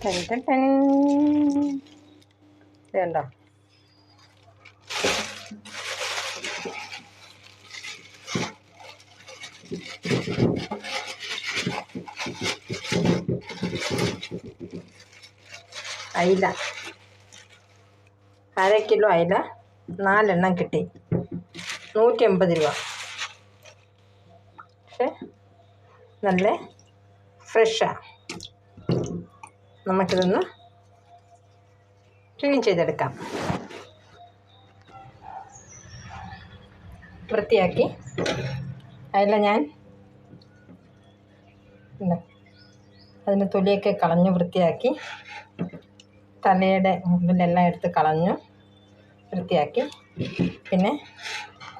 Ten ten ten. ഇത് കണ്ടോ അയില അര കിലോ അയില നാലെണ്ണം കിട്ടി നൂറ്റി എൺപത് രൂപ പക്ഷേ നല്ല ഫ്രഷാണ് നമുക്കിതൊന്ന് ക്ലീൻ ചെയ്തെടുക്കാം. വൃത്തിയാക്കി. അതിൽ ഞാൻ അതിന് തൊലിയൊക്കെ കളഞ്ഞ് വൃത്തിയാക്കി. തലയുടെ മുമ്പിലെല്ലാം എടുത്ത് കളഞ്ഞു വൃത്തിയാക്കി. പിന്നെ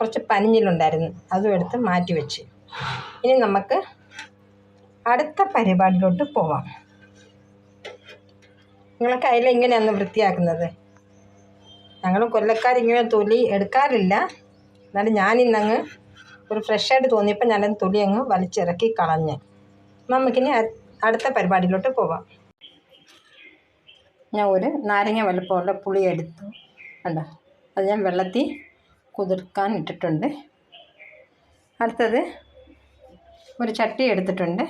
കുറച്ച് പനിഞ്ഞിലുണ്ടായിരുന്നു. അതും എടുത്ത് മാറ്റി വെച്ച്. ഇനി നമുക്ക് അടുത്ത പരിപാടിയിലോട്ട് പോവാം. നിങ്ങളൊക്കെ കയ്യിൽ ഇങ്ങനെയാണ് വൃത്തിയാക്കുന്നത്? ഞങ്ങൾ കൊല്ലക്കാരിങ്ങനെ തൊലി എടുക്കാറില്ല. എന്നാലും ഞാനിന്നങ്ങ് ഒരു ഫ്രഷായിട്ട് തോന്നിയപ്പോൾ ഞാനത് തൊലി അങ്ങ് വലിച്ചിറക്കി കളഞ്ഞ്. നമുക്കിനി അടുത്ത പരിപാടിയിലോട്ട് പോവാം. ഞാൻ ഒരു നാരങ്ങ വലുപ്പമുള്ള പുളി എടുത്തു. കണ്ടോ? അത് ഞാൻ വെള്ളത്തിൽ കുതിർക്കാൻ ഇട്ടിട്ടുണ്ട്. അടുത്തത് ഒരു ചട്ടി എടുത്തിട്ടുണ്ട്.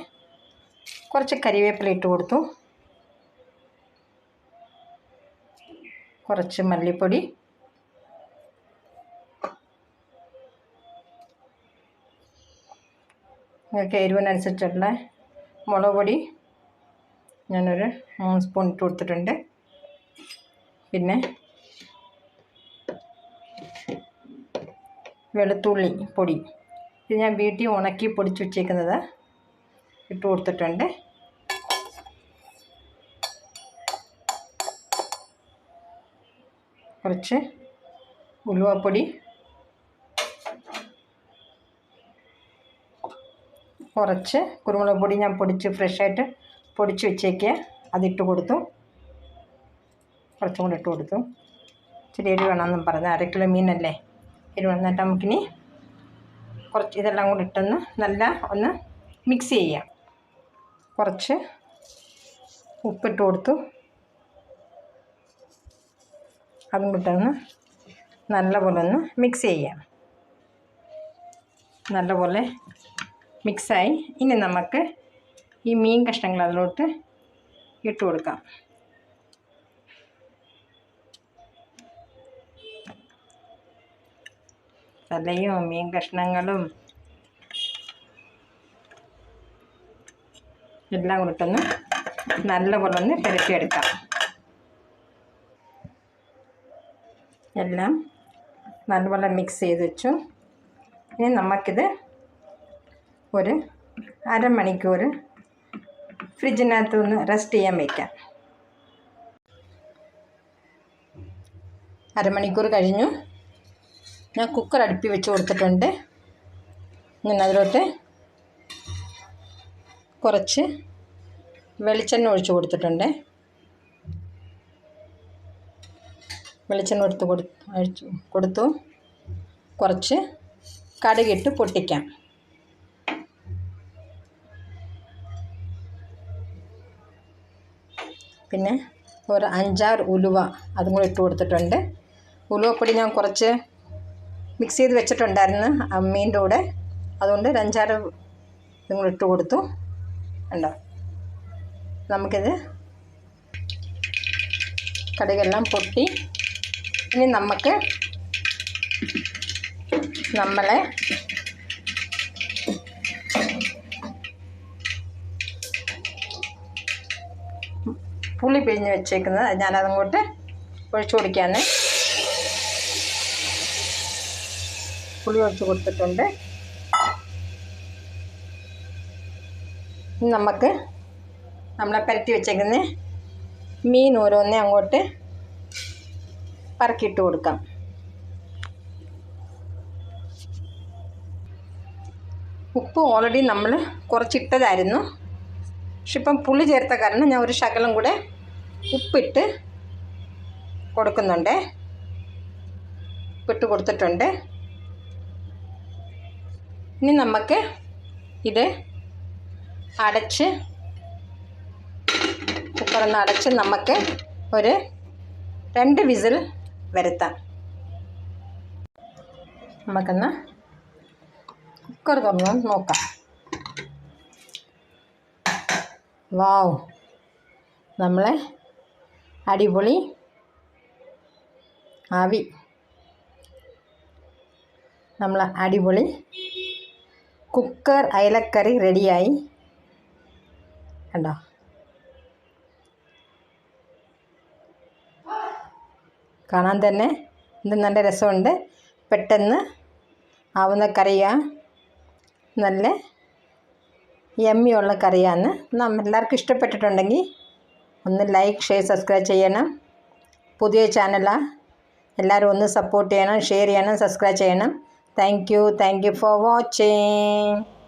കുറച്ച് കരിവേപ്പില ഇട്ട് കൊടുത്തു. കുറച്ച് മല്ലിപ്പൊടി. നിങ്ങൾക്ക് എരിവിനനുസരിച്ചുള്ള മുളക് പൊടി ഞാനൊരു മൂന്ന് സ്പൂൺ ഇട്ട് കൊടുത്തിട്ടുണ്ട്. പിന്നെ വെളുത്തുള്ളി പൊടി. ഇത് ഞാൻ വീട്ടിൽ ഉണക്കി പൊടിച്ച് വെച്ചേക്കുന്നത് ഇട്ട് കൊടുത്തിട്ടുണ്ട്. കുറച്ച് ഉലുവപ്പൊടി കുറച്ച് കുരുമുളക് പൊടി ഞാൻ പൊടിച്ച് ഫ്രഷായിട്ട് പൊടിച്ച് വെച്ചേക്കുക അതിട്ട് കൊടുത്തു. കുറച്ചും കൂടി ഇട്ട് കൊടുത്തു. ഇച്ചിരി എരിവ് വേണമെന്നും പറഞ്ഞ്. അര കിലോ മീനല്ലേ? എരിവ് എന്നിട്ട് നമുക്കിനി കുറച്ച് ഇതെല്ലാം കൂടി ഇട്ടൊന്ന് നല്ല ഒന്ന് മിക്സ് ചെയ്യാം. കുറച്ച് ഉപ്പിട്ട് കൊടുത്തു. അതും കിട്ടൊന്ന് നല്ലപോലെ ഒന്ന് മിക്സ് ചെയ്യാം. നല്ലപോലെ മിക്സായി ഇനി നമുക്ക് ഈ മീൻ കഷ്ണങ്ങൾ അതിലോട്ട് ഇട്ട് കൊടുക്കാം. തലയും മീൻ കഷ്ണങ്ങളും എല്ലാം കൂട്ടൊന്ന് നല്ലപോലെ ഒന്ന് പുരട്ടിയെടുക്കാം എല്ലാം നല്ലപോലെ മിക്സ് ചെയ്ത് വെച്ചു. ഇനി നമുക്കിത് ഒരു അരമണിക്കൂർ ഫ്രിഡ്ജിനകത്ത് ഒന്ന് റെസ്റ്റ് ചെയ്യാൻ വയ്ക്കാം അരമണിക്കൂർ കഴിഞ്ഞു. ഞാൻ കുക്കർ അടുപ്പി വെച്ച് കൊടുത്തിട്ടുണ്ട്. ഞാൻ അതിലോട്ട് കുറച്ച് വെളിച്ചെണ്ണ ഒഴിച്ച് കൊടുത്തിട്ടുണ്ട്. വെളിച്ചെണ്ണ എടുത്ത് കൊടു കൊടുത്തു. കുറച്ച് കടുകിട്ട് പൊട്ടിക്കാം. പിന്നെ ഒരു അഞ്ചാറ് ഉലുവ അതും കൂടി ഇട്ട് കൊടുത്തിട്ടുണ്ട്. ഉലുവപ്പൊടി ഞാൻ കുറച്ച് മിക്സ് ചെയ്ത് വെച്ചിട്ടുണ്ടായിരുന്നു അമ്മീന്റെ കൂടെ. അതുകൊണ്ട് അഞ്ചാറ് ഇതും കൂടി ഇട്ട് കൊടുത്തു. ഉണ്ടോ നമുക്കിത് കടുകെല്ലാം പൊട്ടി ഇനി നമുക്ക് നമ്മളെ പുളി പിഴിഞ്ഞ് വെച്ചേക്കുന്നത്. ഞാനതങ്ങോട്ട് ഒഴിച്ചു കൊടുക്കാന്ന് പുളി ഒഴിച്ചു കൊടുത്തിട്ടുണ്ട്. നമുക്ക് നമ്മളെ പരത്തി വെച്ചേക്കുന്ന മീൻ ഓരോന്നേ അങ്ങോട്ട് പറക്കിയിട്ട് കൊടുക്കാം. ഉപ്പ് ഓൾറെഡി നമ്മൾ കുറച്ചിട്ടതായിരുന്നു. പക്ഷെ ഇപ്പം പുളി ചേർത്ത കാരണം ഞാൻ ഒരു ശകലം കൂടെ ഉപ്പിട്ട് കൊടുക്കുന്നുണ്ട്. ഉപ്പിട്ട് കൊടുത്തിട്ടുണ്ട്. ഇനി നമുക്ക് ഇത് അടച്ച് കുക്കറൊന്ന് അടച്ച് നമുക്ക് ഒരു രണ്ട് വിസിൽ വരുത്താം. നമുക്കെന്ന് കുക്കർ തുറന്ന് നോക്കാം. വാവ്. നമ്മളെ അടിപൊളി ആവി. നമ്മൾ അടിപൊളി കുക്കർ അയലക്കറി റെഡിയായി കണ്ടോ? കാണാൻ തന്നെ ഇത് നല്ല രസമുണ്ട്. പെട്ടെന്ന് ആവുന്ന കറിയാണ് നല്ല യമ്മിയുള്ള കറിയാണ് നമ്മൾ എല്ലാവർക്കും ഇഷ്ടപ്പെട്ടിട്ടുണ്ടെങ്കിൽ ഒന്ന് ലൈക്ക് ഷെയർ സബ്സ്ക്രൈബ് ചെയ്യണം. പുതിയ ചാനലാണ് എല്ലാവരും ഒന്ന് സപ്പോർട്ട് ചെയ്യണം ഷെയർ ചെയ്യണം സബ്സ്ക്രൈബ് ചെയ്യണം. Thank you thank you for watching